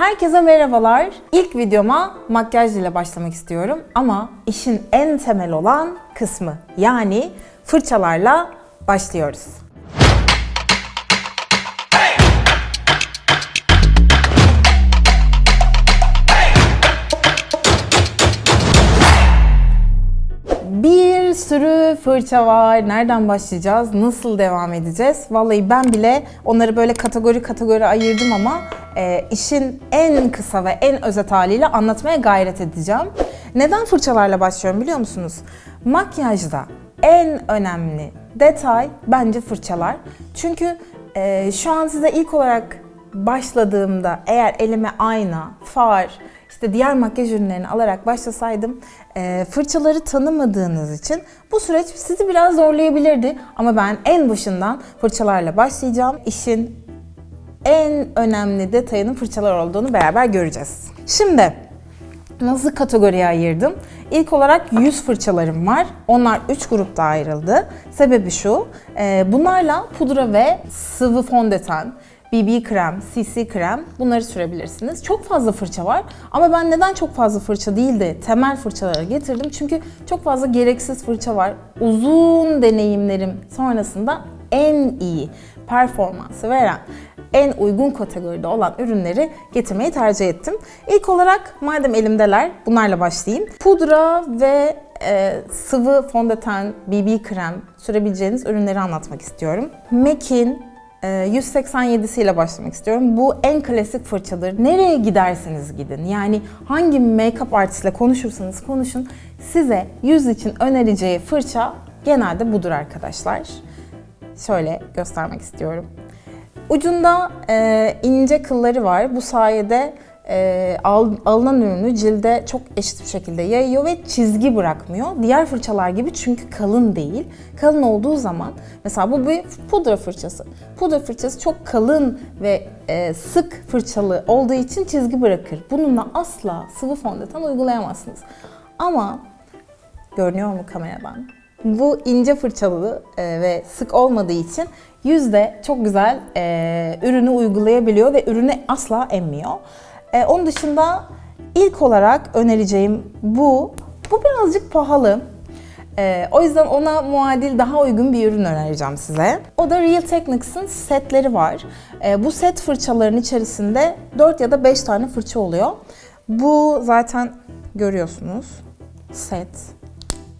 Herkese merhabalar. İlk videoma makyaj ile başlamak istiyorum ama işin en temel olan kısmı yani fırçalarla başlıyoruz. Sürü fırça var. Nereden başlayacağız? Nasıl devam edeceğiz? Vallahi ben bile onları böyle kategori kategori ayırdım ama e, işin en kısa ve en özet haliyle anlatmaya gayret edeceğim. Neden fırçalarla başlıyorum biliyor musunuz? Makyajda en önemli detay bence fırçalar. Çünkü e, şu an size ilk olarak başladığımda eğer elime ayna, far, işte diğer makyaj ürünlerini alarak başlasaydım e, fırçaları tanımadığınız için bu süreç sizi biraz zorlayabilirdi. Ama ben en başından fırçalarla başlayacağım. İşin en önemli detayının fırçalar olduğunu beraber göreceğiz. Şimdi nasıl kategoriye ayırdım? İlk olarak yüz fırçalarım var. Onlar 3 grupta ayrıldı. Sebebi şu, e, bunlarla pudra ve sıvı fondöten, BB krem, CC krem bunları sürebilirsiniz. Çok fazla fırça var ama ben neden çok fazla fırça değil de temel fırçalara getirdim? Çünkü çok fazla gereksiz fırça var. Uzun deneyimlerim sonrasında en iyi performansı veren en uygun kategoride olan ürünleri getirmeyi tercih ettim. İlk olarak madem elimdeler bunlarla başlayayım. Pudra ve e, sıvı fondöten, BB krem sürebileceğiniz ürünleri anlatmak istiyorum. MAC'in 187'siyle e, başlamak istiyorum. Bu en klasik fırçadır. Nereye giderseniz gidin. Yani hangi make-up artistle konuşursanız konuşun. Size yüz için önereceği fırça genelde budur arkadaşlar. Şöyle göstermek istiyorum. Ucunda e, ince kılları var. Bu sayede e, al, alınan ürünü cilde çok eşit bir şekilde yayıyor ve çizgi bırakmıyor. Diğer fırçalar gibi çünkü kalın değil. Kalın olduğu zaman mesela bu bir pudra fırçası. Pudra fırçası çok kalın ve e, sık fırçalı olduğu için çizgi bırakır. Bununla asla sıvı fondöten uygulayamazsınız. Ama görünüyor mu kameradan? Bu ince fırçalı e, ve sık olmadığı için yüzde çok güzel e, ürünü uygulayabiliyor ve ürünü asla emmiyor. E, onun dışında ilk olarak önereceğim bu. Bu birazcık pahalı. E, o yüzden ona muadil daha uygun bir ürün önereceğim size. O da Real Techniques'ın setleri var. E, bu set fırçaların içerisinde 4 ya da 5 tane fırça oluyor. Bu zaten görüyorsunuz. Set.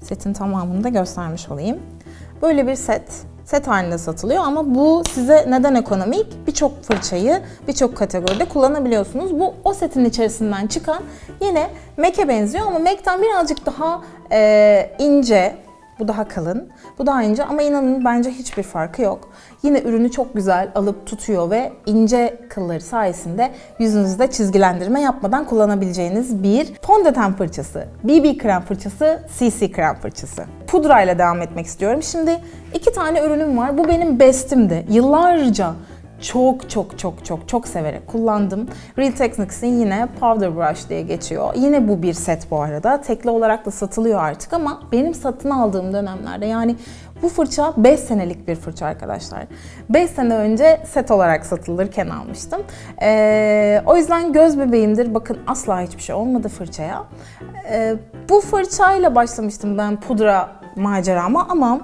Setin tamamını da göstermiş olayım. Böyle bir set set halinde satılıyor ama bu size neden ekonomik? Birçok fırçayı birçok kategoride kullanabiliyorsunuz. Bu o setin içerisinden çıkan yine MAC'e benziyor ama MAC'ten birazcık daha e, ince, bu daha kalın, bu daha ince ama inanın bence hiçbir farkı yok. Yine ürünü çok güzel alıp tutuyor ve ince kılları sayesinde yüzünüzde çizgilendirme yapmadan kullanabileceğiniz bir fondöten fırçası. BB krem fırçası, CC krem fırçası. Pudra ile devam etmek istiyorum. Şimdi iki tane ürünüm var. Bu benim bestimdi. Yıllarca çok çok çok çok çok severek kullandım. Real Techniques'in yine Powder Brush diye geçiyor. Yine bu bir set bu arada. Tekli olarak da satılıyor artık ama benim satın aldığım dönemlerde yani bu fırça 5 senelik bir fırça arkadaşlar. 5 sene önce set olarak satılırken almıştım. Ee, o yüzden göz bebeğimdir. Bakın asla hiçbir şey olmadı fırçaya. Ee, bu fırçayla başlamıştım ben pudra macerama ama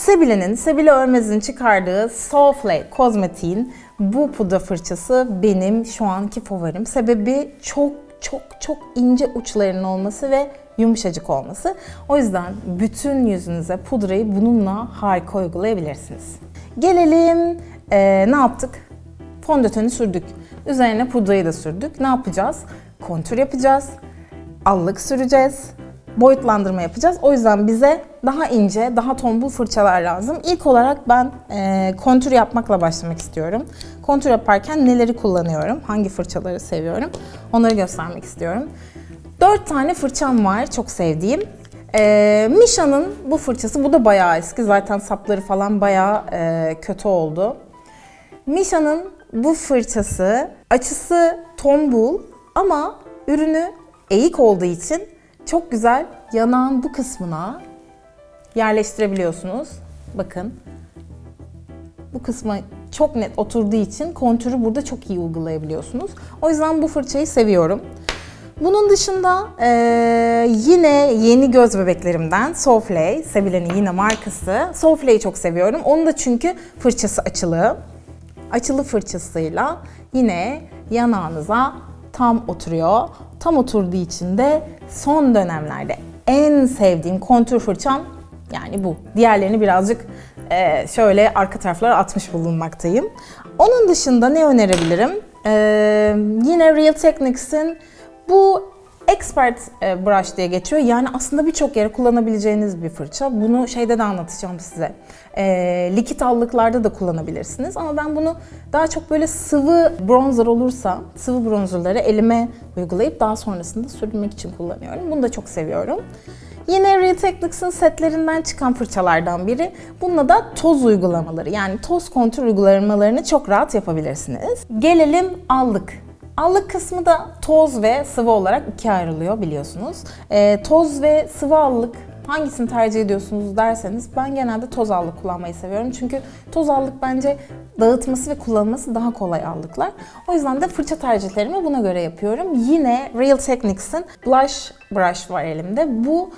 Sebile'nin, Sebile Örmez'in çıkardığı Soulflake Kozmetik'in bu pudra fırçası benim şu anki favorim. Sebebi çok çok çok ince uçlarının olması ve yumuşacık olması. O yüzden bütün yüzünüze pudrayı bununla harika uygulayabilirsiniz. Gelelim ee, ne yaptık? Fondöteni sürdük. Üzerine pudrayı da sürdük. Ne yapacağız? Kontür yapacağız. Allık süreceğiz boyutlandırma yapacağız. O yüzden bize daha ince, daha tombul fırçalar lazım. İlk olarak ben e, kontür yapmakla başlamak istiyorum. Kontür yaparken neleri kullanıyorum, hangi fırçaları seviyorum onları göstermek istiyorum. 4 tane fırçam var çok sevdiğim. E, Misha'nın bu fırçası, bu da bayağı eski. Zaten sapları falan bayağı e, kötü oldu. Misha'nın bu fırçası açısı tombul ama ürünü eğik olduğu için çok güzel yanağın bu kısmına yerleştirebiliyorsunuz. Bakın. Bu kısma çok net oturduğu için kontürü burada çok iyi uygulayabiliyorsunuz. O yüzden bu fırçayı seviyorum. Bunun dışında eee, yine yeni göz bebeklerimden Soflay, Sevilen'in yine markası. Soflay'ı çok seviyorum. Onu da çünkü fırçası açılı. Açılı fırçasıyla yine yanağınıza tam oturuyor. Tam oturduğu için de son dönemlerde en sevdiğim kontür fırçam yani bu. Diğerlerini birazcık eee, şöyle arka taraflara atmış bulunmaktayım. Onun dışında ne önerebilirim? Eee, yine Real Techniques'in bu Expert e, brush diye geçiyor. Yani aslında birçok yere kullanabileceğiniz bir fırça. Bunu şeyde de anlatacağım size. E, likit allıklarda da kullanabilirsiniz. Ama ben bunu daha çok böyle sıvı bronzer olursa, sıvı bronzerları elime uygulayıp daha sonrasında sürülmek için kullanıyorum. Bunu da çok seviyorum. Yine Real Techniques'ın setlerinden çıkan fırçalardan biri. Bununla da toz uygulamaları yani toz kontür uygulamalarını çok rahat yapabilirsiniz. Gelelim allık. Allık kısmı da toz ve sıvı olarak ikiye ayrılıyor biliyorsunuz. Ee, toz ve sıvı allık hangisini tercih ediyorsunuz derseniz ben genelde toz allık kullanmayı seviyorum. Çünkü toz allık bence dağıtması ve kullanılması daha kolay allıklar. O yüzden de fırça tercihlerimi buna göre yapıyorum. Yine Real Techniques'in Blush Brush var elimde. Bu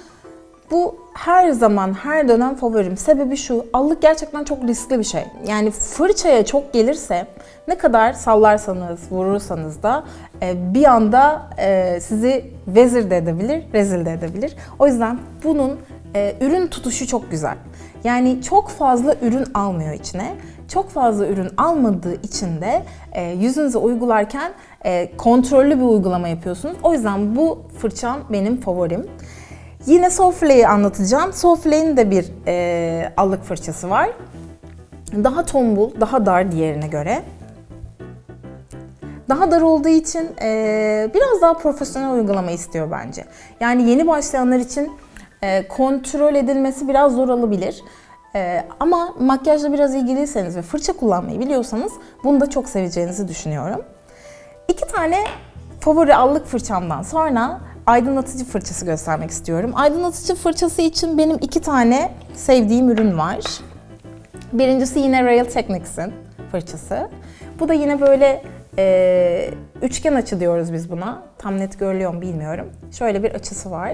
bu her zaman, her dönem favorim. Sebebi şu, allık gerçekten çok riskli bir şey. Yani fırçaya çok gelirse, ne kadar sallarsanız, vurursanız da e, bir anda e, sizi vezir de edebilir, rezil de edebilir. O yüzden bunun e, ürün tutuşu çok güzel. Yani çok fazla ürün almıyor içine. Çok fazla ürün almadığı için de yüzünüze uygularken kontrollü bir uygulama yapıyorsunuz. O yüzden bu fırçam benim favorim. Yine Soflay'i anlatacağım. Soflay'in de bir e, allık fırçası var. Daha tombul, daha dar diğerine göre. Daha dar olduğu için e, biraz daha profesyonel uygulama istiyor bence. Yani yeni başlayanlar için e, kontrol edilmesi biraz zor olabilir. E, ama makyajla biraz ilgiliyseniz ve fırça kullanmayı biliyorsanız bunu da çok seveceğinizi düşünüyorum. İki tane favori allık fırçamdan sonra aydınlatıcı fırçası göstermek istiyorum. Aydınlatıcı fırçası için benim iki tane sevdiğim ürün var. Birincisi yine Real Techniques'in fırçası. Bu da yine böyle e, üçgen açı diyoruz biz buna. Tam net görülüyor mu bilmiyorum. Şöyle bir açısı var.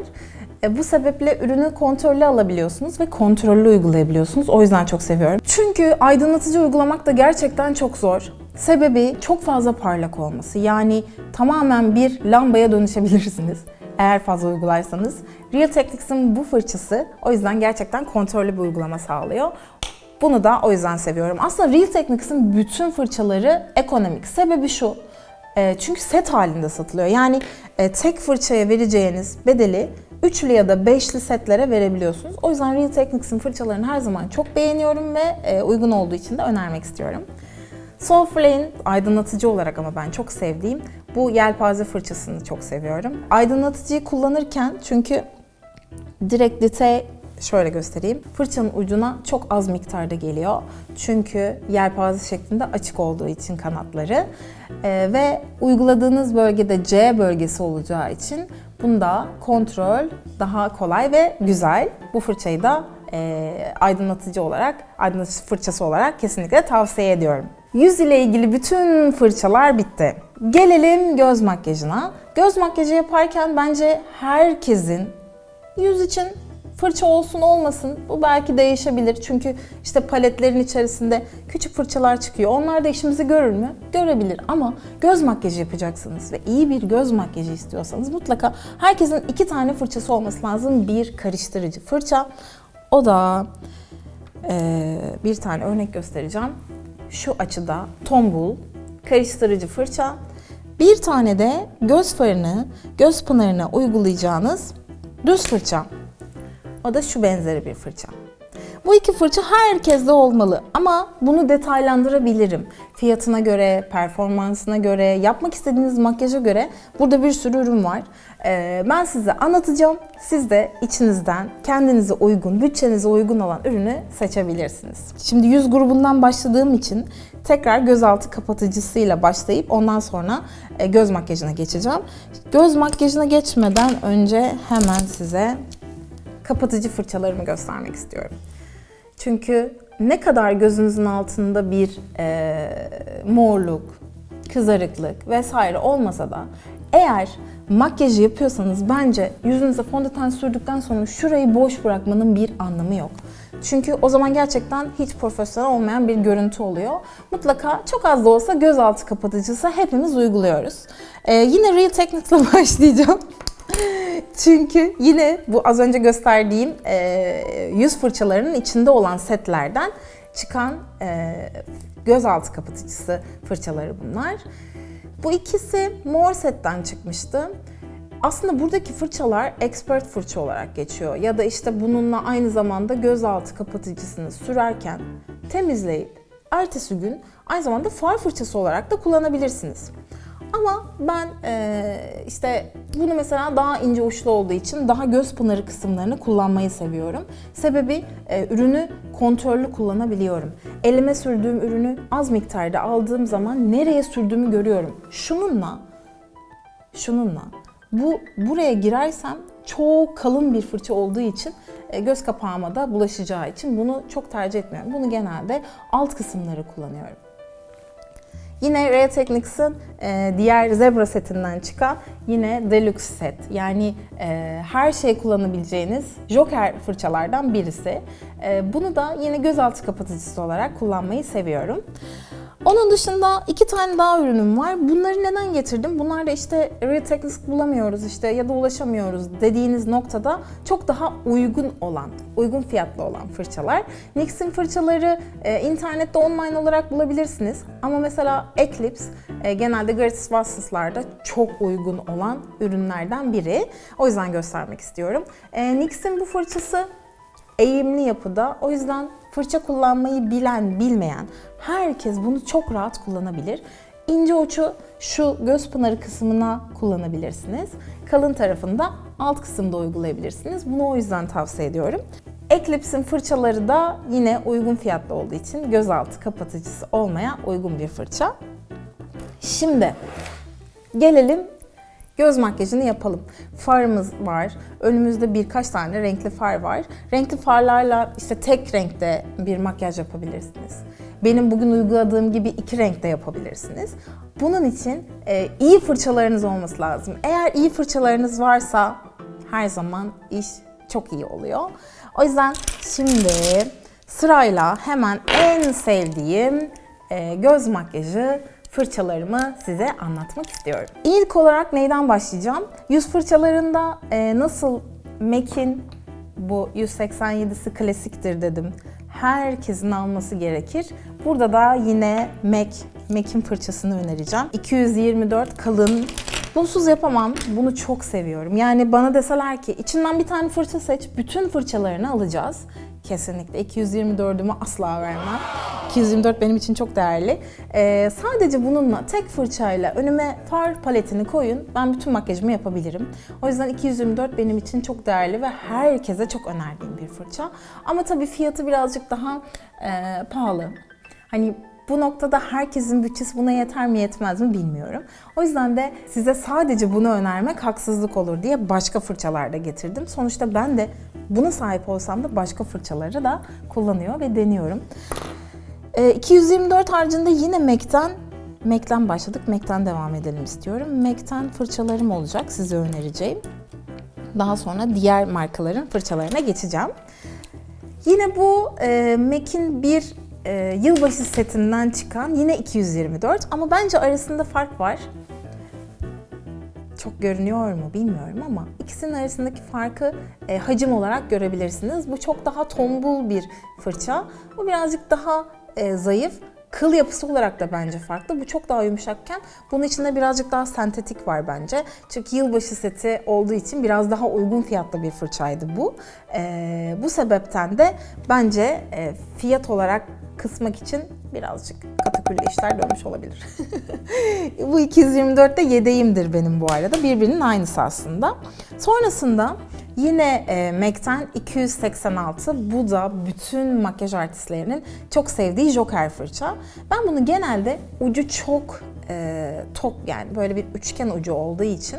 E, bu sebeple ürünü kontrollü alabiliyorsunuz ve kontrollü uygulayabiliyorsunuz. O yüzden çok seviyorum. Çünkü aydınlatıcı uygulamak da gerçekten çok zor. Sebebi çok fazla parlak olması. Yani tamamen bir lambaya dönüşebilirsiniz eğer fazla uygularsanız. Real Techniques'in bu fırçası o yüzden gerçekten kontrollü bir uygulama sağlıyor. Bunu da o yüzden seviyorum. Aslında Real Techniques'in bütün fırçaları ekonomik. Sebebi şu. e, çünkü set halinde satılıyor. Yani e, tek fırçaya vereceğiniz bedeli üçlü ya da beşli setlere verebiliyorsunuz. O yüzden Real Techniques'in fırçalarını her zaman çok beğeniyorum ve e, uygun olduğu için de önermek istiyorum. Soulflame aydınlatıcı olarak ama ben çok sevdiğim bu yelpaze fırçasını çok seviyorum. Aydınlatıcıyı kullanırken çünkü direkt detay şöyle göstereyim. Fırçanın ucuna çok az miktarda geliyor. Çünkü yelpaze şeklinde açık olduğu için kanatları. Ee, ve uyguladığınız bölgede C bölgesi olacağı için bunda kontrol daha kolay ve güzel. Bu fırçayı da e, aydınlatıcı olarak, aydınlatıcı fırçası olarak kesinlikle tavsiye ediyorum. Yüz ile ilgili bütün fırçalar bitti. Gelelim göz makyajına. Göz makyajı yaparken bence herkesin yüz için fırça olsun olmasın bu belki değişebilir. Çünkü işte paletlerin içerisinde küçük fırçalar çıkıyor. Onlar da işimizi görür mü? Görebilir ama göz makyajı yapacaksınız ve iyi bir göz makyajı istiyorsanız mutlaka herkesin iki tane fırçası olması lazım. Bir karıştırıcı fırça. O da eee, bir tane örnek göstereceğim. Şu açıda tombul, karıştırıcı fırça. Bir tane de göz farını, göz pınarına uygulayacağınız düz fırça. O da şu benzeri bir fırça. Bu iki fırça herkeste olmalı ama bunu detaylandırabilirim. Fiyatına göre, performansına göre, yapmak istediğiniz makyaja göre burada bir sürü ürün var. Ee, ben size anlatacağım. Siz de içinizden kendinize uygun, bütçenize uygun olan ürünü seçebilirsiniz. Şimdi yüz grubundan başladığım için tekrar gözaltı kapatıcısıyla başlayıp ondan sonra e, göz makyajına geçeceğim. Göz makyajına geçmeden önce hemen size kapatıcı fırçalarımı göstermek istiyorum. Çünkü ne kadar gözünüzün altında bir e, morluk, kızarıklık vesaire olmasa da eğer makyajı yapıyorsanız bence yüzünüze fondöten sürdükten sonra şurayı boş bırakmanın bir anlamı yok. Çünkü o zaman gerçekten hiç profesyonel olmayan bir görüntü oluyor. Mutlaka çok az da olsa gözaltı kapatıcısı hepimiz uyguluyoruz. Ee, yine Real Technique'la başlayacağım. Çünkü yine bu az önce gösterdiğim e, yüz fırçalarının içinde olan setlerden çıkan e, gözaltı kapatıcısı fırçaları bunlar. Bu ikisi mor setten çıkmıştı. Aslında buradaki fırçalar expert fırça olarak geçiyor. Ya da işte bununla aynı zamanda gözaltı kapatıcısını sürerken temizleyip ertesi gün aynı zamanda far fırçası olarak da kullanabilirsiniz. Ama ben eee, işte bunu mesela daha ince uçlu olduğu için daha göz pınarı kısımlarını kullanmayı seviyorum. Sebebi e, ürünü kontrollü kullanabiliyorum. Elime sürdüğüm ürünü az miktarda aldığım zaman nereye sürdüğümü görüyorum. Şununla şununla bu buraya girersem çok kalın bir fırça olduğu için e, göz kapağıma da bulaşacağı için bunu çok tercih etmiyorum. Bunu genelde alt kısımları kullanıyorum. Yine Rare Techniques'ın e, diğer Zebra setinden çıkan yine Deluxe set. Yani e, her şey kullanabileceğiniz Joker fırçalardan birisi. E, bunu da yine gözaltı kapatıcısı olarak kullanmayı seviyorum. Onun dışında iki tane daha ürünüm var. Bunları neden getirdim? Bunlar da işte Techniques bulamıyoruz işte ya da ulaşamıyoruz dediğiniz noktada çok daha uygun olan, uygun fiyatlı olan fırçalar. NYX'in fırçaları e, internette online olarak bulabilirsiniz. Ama mesela Eclipse e, genelde gratis Wassons'larda çok uygun olan ürünlerden biri. O yüzden göstermek istiyorum. E, NYX'in bu fırçası eğimli yapıda. O yüzden fırça kullanmayı bilen, bilmeyen herkes bunu çok rahat kullanabilir. İnce ucu şu göz pınarı kısmına kullanabilirsiniz. Kalın tarafında alt kısımda uygulayabilirsiniz. Bunu o yüzden tavsiye ediyorum. Eclipse'in fırçaları da yine uygun fiyatlı olduğu için gözaltı kapatıcısı olmaya uygun bir fırça. Şimdi gelelim göz makyajını yapalım. Farımız var. Önümüzde birkaç tane renkli far var. Renkli farlarla işte tek renkte bir makyaj yapabilirsiniz. Benim bugün uyguladığım gibi iki renkte yapabilirsiniz. Bunun için e, iyi fırçalarınız olması lazım. Eğer iyi fırçalarınız varsa her zaman iş çok iyi oluyor. O yüzden şimdi sırayla hemen en sevdiğim e, göz makyajı fırçalarımı size anlatmak istiyorum. İlk olarak neyden başlayacağım? Yüz fırçalarında e, nasıl MAC'in bu 187'si klasiktir dedim. Herkesin alması gerekir. Burada da yine MAC, MAC'in fırçasını önereceğim. 224 kalın. Bunsuz yapamam. Bunu çok seviyorum. Yani bana deseler ki içinden bir tane fırça seç, bütün fırçalarını alacağız. Kesinlikle 224'ümü asla vermem. 224 benim için çok değerli. Ee, sadece bununla tek fırçayla önüme far paletini koyun. Ben bütün makyajımı yapabilirim. O yüzden 224 benim için çok değerli ve herkese çok önerdiğim bir fırça. Ama tabii fiyatı birazcık daha e, pahalı. Hani bu noktada herkesin bütçesi buna yeter mi yetmez mi bilmiyorum. O yüzden de size sadece bunu önermek haksızlık olur diye başka fırçalar da getirdim. Sonuçta ben de buna sahip olsam da başka fırçaları da kullanıyor ve deniyorum. Ee, 224 haricinde yine MAC'ten MAC'ten başladık. MAC'ten devam edelim istiyorum. MAC'ten fırçalarım olacak size önereceğim. Daha sonra diğer markaların fırçalarına geçeceğim. Yine bu e, MAC'in bir e, yılbaşı setinden çıkan yine 224 ama bence arasında fark var. Çok görünüyor mu bilmiyorum ama ikisinin arasındaki farkı e, hacim olarak görebilirsiniz. Bu çok daha tombul bir fırça. Bu birazcık daha e, zayıf. Kıl yapısı olarak da bence farklı. Bu çok daha yumuşakken bunun içinde birazcık daha sentetik var bence. Çünkü yılbaşı seti olduğu için biraz daha uygun fiyatlı bir fırçaydı bu. E, bu sebepten de bence e, fiyat olarak kısmak için birazcık kataküllü işler dönmüş olabilir. bu 224'te yedeğimdir benim bu arada. Birbirinin aynısı aslında. Sonrasında yine e, MAC'ten 286. Bu da bütün makyaj artistlerinin çok sevdiği Joker fırça. Ben bunu genelde ucu çok e, tok yani böyle bir üçgen ucu olduğu için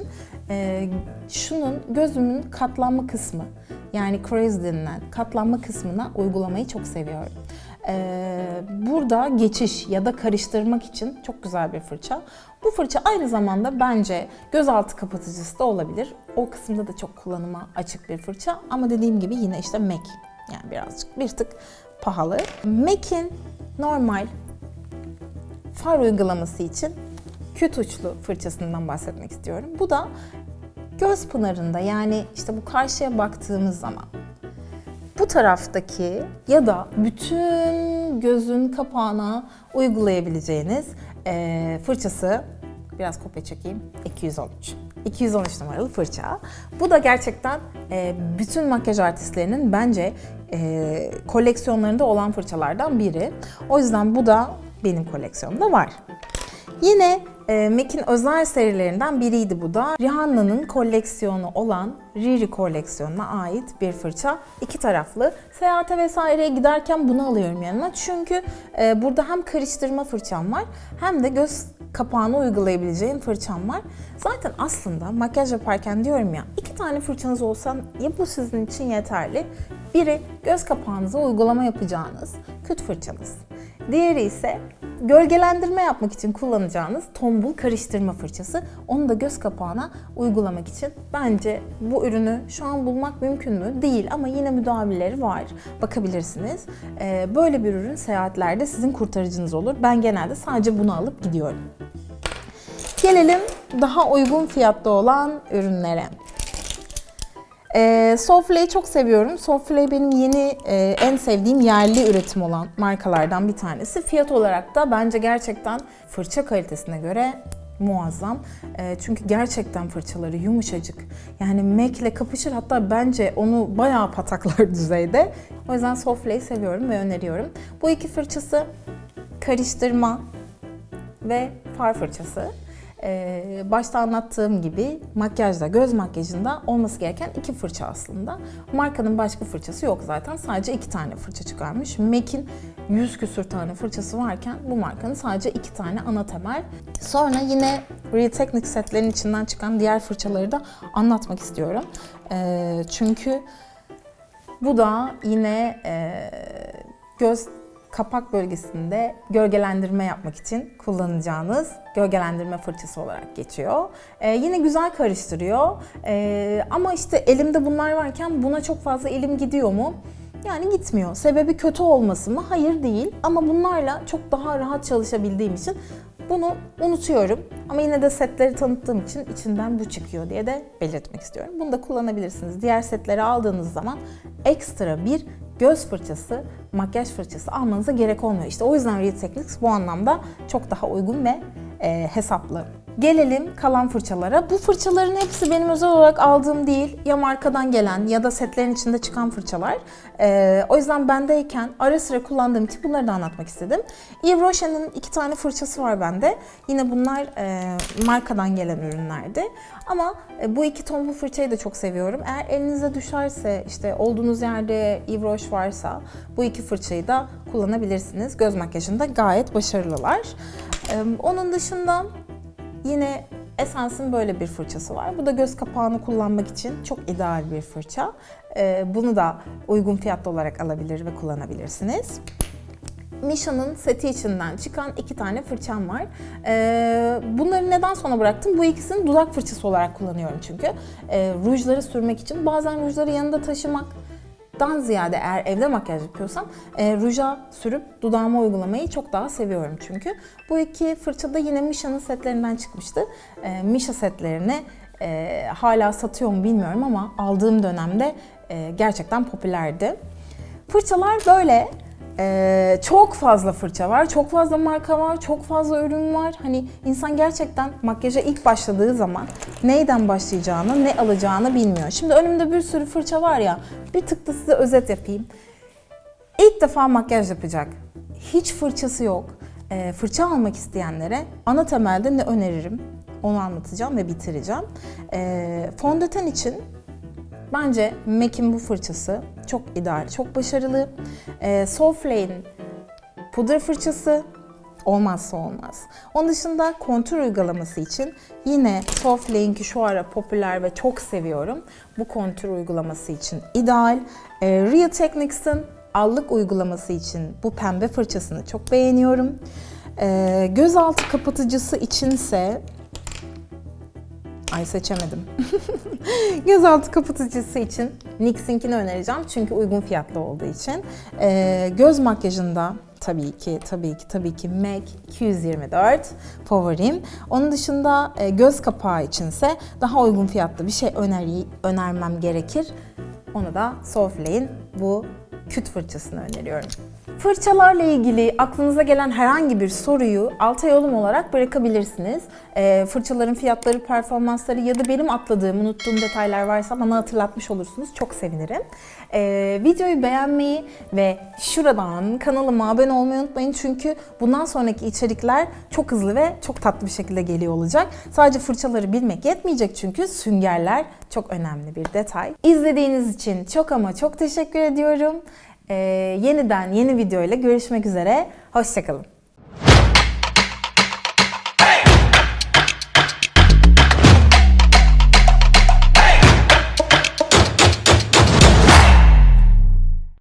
e, şunun gözümün katlanma kısmı yani crease denilen katlanma kısmına uygulamayı çok seviyorum. Ee, burada geçiş ya da karıştırmak için çok güzel bir fırça. Bu fırça aynı zamanda bence gözaltı kapatıcısı da olabilir. O kısımda da çok kullanıma açık bir fırça ama dediğim gibi yine işte MAC yani birazcık bir tık pahalı. MAC'in normal far uygulaması için küt uçlu fırçasından bahsetmek istiyorum. Bu da göz pınarında yani işte bu karşıya baktığımız zaman bu taraftaki ya da bütün gözün kapağına uygulayabileceğiniz eee, fırçası biraz kopya çekeyim 213. 213 numaralı fırça. Bu da gerçekten eee, bütün makyaj artistlerinin bence eee, koleksiyonlarında olan fırçalardan biri. O yüzden bu da benim koleksiyonumda var. Yine e, MAC'in özel serilerinden biriydi bu da. Rihanna'nın koleksiyonu olan Riri koleksiyonuna ait bir fırça. İki taraflı. Seyahate vesaireye giderken bunu alıyorum yanıma. Çünkü e, burada hem karıştırma fırçam var hem de göz kapağına uygulayabileceğim fırçam var. Zaten aslında makyaj yaparken diyorum ya iki tane fırçanız olsa ya bu sizin için yeterli. Biri göz kapağınıza uygulama yapacağınız küt fırçanız. Diğeri ise gölgelendirme yapmak için kullanacağınız tombul karıştırma fırçası. Onu da göz kapağına uygulamak için bence bu ürünü şu an bulmak mümkün mü? Değil ama yine müdavimleri var. Bakabilirsiniz. Ee, böyle bir ürün seyahatlerde sizin kurtarıcınız olur. Ben genelde sadece bunu alıp gidiyorum. Gelelim daha uygun fiyatta olan ürünlere. E, Sofle'yi çok seviyorum. Sofle benim yeni e, en sevdiğim yerli üretim olan markalardan bir tanesi. Fiyat olarak da bence gerçekten fırça kalitesine göre muazzam. E, çünkü gerçekten fırçaları yumuşacık. Yani MAC'le kapışır hatta bence onu bayağı pataklar düzeyde. O yüzden Sofle'yi seviyorum ve öneriyorum. Bu iki fırçası karıştırma ve far fırçası. Ee, başta anlattığım gibi makyajda, göz makyajında olması gereken iki fırça aslında. Markanın başka fırçası yok zaten. Sadece iki tane fırça çıkarmış. MAC'in 100 küsür tane fırçası varken bu markanın sadece iki tane ana temel. Sonra yine Real Technique setlerin içinden çıkan diğer fırçaları da anlatmak istiyorum. Ee, çünkü bu da yine e, göz kapak bölgesinde gölgelendirme yapmak için kullanacağınız gölgelendirme fırçası olarak geçiyor. Ee, yine güzel karıştırıyor. Ee, ama işte elimde bunlar varken buna çok fazla elim gidiyor mu? Yani gitmiyor. Sebebi kötü olması mı? Hayır değil. Ama bunlarla çok daha rahat çalışabildiğim için bunu unutuyorum. Ama yine de setleri tanıttığım için içinden bu çıkıyor diye de belirtmek istiyorum. Bunu da kullanabilirsiniz. Diğer setleri aldığınız zaman ekstra bir göz fırçası, makyaj fırçası almanıza gerek olmuyor. İşte o yüzden Real Techniques bu anlamda çok daha uygun ve e, hesaplı. Gelelim kalan fırçalara. Bu fırçaların hepsi benim özel olarak aldığım değil. Ya markadan gelen ya da setlerin içinde çıkan fırçalar. E, o yüzden bendeyken ara sıra kullandığım için bunları da anlatmak istedim. Yves Rocher'ın iki tane fırçası var bende. Yine bunlar e, markadan gelen ürünlerdi. Ama e, bu iki ton bu fırçayı da çok seviyorum. Eğer elinize düşerse işte olduğunuz yerde Yves Rocher varsa bu iki fırçayı da kullanabilirsiniz. Göz makyajında gayet başarılılar. E, onun dışında Yine Essence'ın böyle bir fırçası var. Bu da göz kapağını kullanmak için çok ideal bir fırça. Ee, bunu da uygun fiyatlı olarak alabilir ve kullanabilirsiniz. Misha'nın seti içinden çıkan iki tane fırçam var. Ee, bunları neden sona bıraktım? Bu ikisini dudak fırçası olarak kullanıyorum çünkü. Ee, rujları sürmek için bazen rujları yanında taşımak dan ziyade eğer evde makyaj yapıyorsam e, ruja sürüp dudağıma uygulamayı çok daha seviyorum çünkü. Bu iki fırça da yine Misha'nın setlerinden çıkmıştı. E, Misha setlerini e, hala satıyor mu bilmiyorum ama aldığım dönemde e, gerçekten popülerdi. Fırçalar böyle. Ee, çok fazla fırça var, çok fazla marka var, çok fazla ürün var. Hani insan gerçekten makyaja ilk başladığı zaman neyden başlayacağını, ne alacağını bilmiyor. Şimdi önümde bir sürü fırça var ya, bir tık da size özet yapayım. İlk defa makyaj yapacak, hiç fırçası yok. Ee, fırça almak isteyenlere ana temelde ne öneririm? Onu anlatacağım ve bitireceğim. Ee, fondöten için Bence MAC'in bu fırçası çok ideal, çok başarılı. E, Soulflame'in pudra fırçası olmazsa olmaz. Onun dışında kontür uygulaması için yine Softlane ki şu ara popüler ve çok seviyorum. Bu kontür uygulaması için ideal. Ee, Real Techniques'ın allık uygulaması için bu pembe fırçasını çok beğeniyorum. Ee, gözaltı kapatıcısı içinse Ay seçemedim. Gözaltı kapatıcısı için NYX'inkini önereceğim çünkü uygun fiyatlı olduğu için. Ee, göz makyajında tabii ki tabii ki tabii ki MAC 224 favorim. Onun dışında e, göz kapağı içinse daha uygun fiyatlı bir şey öneri, önermem gerekir. Onu da Softlane bu küt fırçasını öneriyorum. Fırçalarla ilgili aklınıza gelen herhangi bir soruyu alta yorum olarak bırakabilirsiniz. Ee, fırçaların fiyatları, performansları ya da benim atladığım, unuttuğum detaylar varsa bana hatırlatmış olursunuz. Çok sevinirim. Ee, videoyu beğenmeyi ve şuradan kanalıma abone olmayı unutmayın. Çünkü bundan sonraki içerikler çok hızlı ve çok tatlı bir şekilde geliyor olacak. Sadece fırçaları bilmek yetmeyecek çünkü süngerler çok önemli bir detay. İzlediğiniz için çok ama çok teşekkür ediyorum. Ee, yeniden yeni video ile görüşmek üzere. Hoşçakalın.